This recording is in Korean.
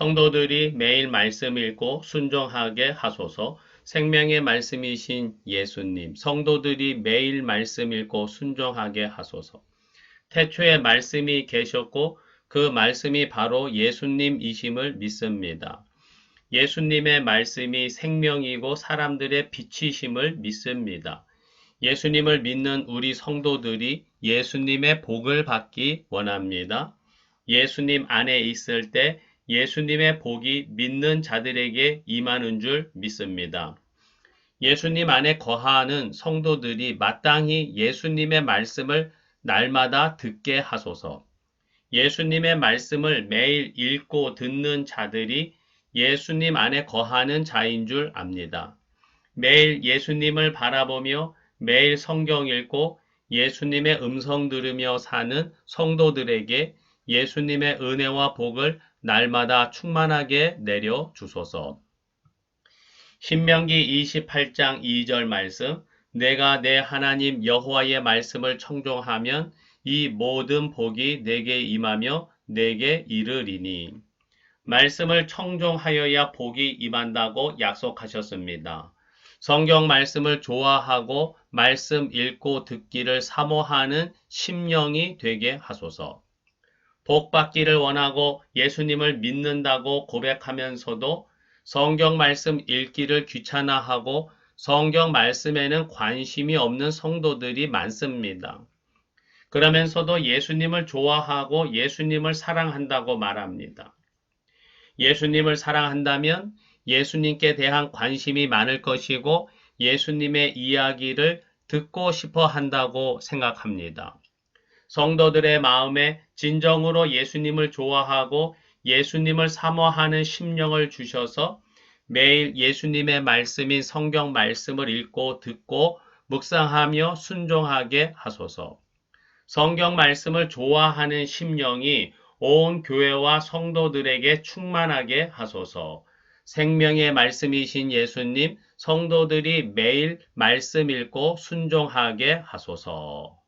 성도들이 매일 말씀 읽고 순종하게 하소서. 생명의 말씀이신 예수님, 성도들이 매일 말씀 읽고 순종하게 하소서. 태초에 말씀이 계셨고 그 말씀이 바로 예수님이심을 믿습니다. 예수님의 말씀이 생명이고 사람들의 빛이심을 믿습니다. 예수님을 믿는 우리 성도들이 예수님의 복을 받기 원합니다. 예수님 안에 있을 때 예수님의 복이 믿는 자들에게 임하는 줄 믿습니다. 예수님 안에 거하는 성도들이 마땅히 예수님의 말씀을 날마다 듣게 하소서. 예수님의 말씀을 매일 읽고 듣는 자들이 예수님 안에 거하는 자인 줄 압니다. 매일 예수님을 바라보며 매일 성경 읽고 예수님의 음성 들으며 사는 성도들에게 예수님의 은혜와 복을 날마다 충만하게 내려 주소서. 신명기 28장 2절 말씀 내가 내 하나님 여호와의 말씀을 청종하면 이 모든 복이 내게 임하며 내게 이르리니 말씀을 청종하여야 복이 임한다고 약속하셨습니다. 성경 말씀을 좋아하고 말씀 읽고 듣기를 사모하는 심령이 되게 하소서. 복 받기를 원하고 예수님을 믿는다고 고백하면서도 성경 말씀 읽기를 귀찮아하고 성경 말씀에는 관심이 없는 성도들이 많습니다. 그러면서도 예수님을 좋아하고 예수님을 사랑한다고 말합니다. 예수님을 사랑한다면 예수님께 대한 관심이 많을 것이고 예수님의 이야기를 듣고 싶어 한다고 생각합니다. 성도들의 마음에 진정으로 예수님을 좋아하고 예수님을 사모하는 심령을 주셔서 매일 예수님의 말씀인 성경 말씀을 읽고 듣고 묵상하며 순종하게 하소서. 성경 말씀을 좋아하는 심령이 온 교회와 성도들에게 충만하게 하소서. 생명의 말씀이신 예수님, 성도들이 매일 말씀 읽고 순종하게 하소서.